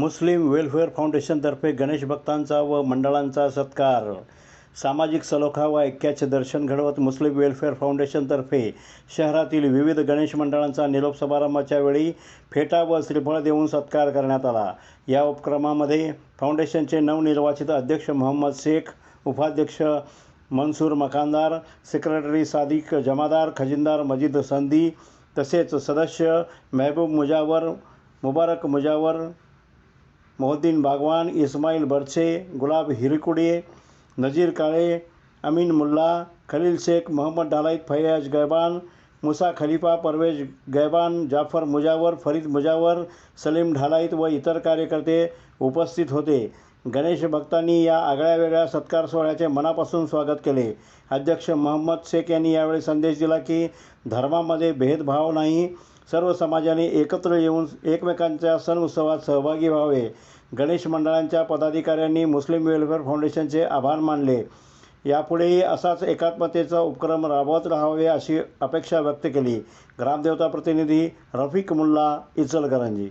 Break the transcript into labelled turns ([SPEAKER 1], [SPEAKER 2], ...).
[SPEAKER 1] मुस्लिम welfare फाउंडेशनतर्फे Ganesh भक्तांचा व मंडळांचा सत्कार. सामाजिक सलोखा व ऐक्याचे दर्शन घडवत मुस्लिम वेलफेअर फाउंडेशनतर्फे शहरातील विविध गणेश मंडळांचा निरोप समारंभाच्या वेळी फेटा व श्रीफळ देऊन सत्कार करण्यात आला. या उपक्रमामध्ये फाउंडेशनचे नवनिर्वाचित अध्यक्ष मोहम्मद शेख उपाध्यक्ष मनसूर मकानदार सेक्रेटरी सादिक जमादार खजिनदार मजीद संधी तसेच सदस्य मेहबूब मुजावर मुबारक मुजावर मोहद्दीन बागवान इस्माईल बर्छे गुलाब हिरकुडे नजीर काळे अमीन मुल्ला खलील शेख मोहम्मद डालाईत फैयाज गैबान मुसा खलिफा परवेज गैबान जाफर मुजावर फरीद मुजावर सलीम ढालाईत व इतर कार्यकर्ते उपस्थित होते. गणेश भक्तांनी या आगळ्या वेगळ्या सत्कार सोहळ्याचे मनापासून स्वागत केले. अध्यक्ष मोहम्मद शेख यांनी यावेळी संदेश दिला की धर्मामध्ये भेदभाव नाही सर्व समाजाने एकत्र येऊन एकमेकांच्या सण उत्सवात सहभागी व्हावे. गणेश मंडळांच्या पदाधिकाऱ्यांनी मुस्लिम वेलफेअर फाउंडेशनचे आभार मानले. यापुढेही असाच एकात्मतेचा उपक्रम राबवत राहावे अशी अपेक्षा व्यक्त केली. ग्रामदेवता प्रतिनिधी रफिक मुल्ला इचलकरंजी.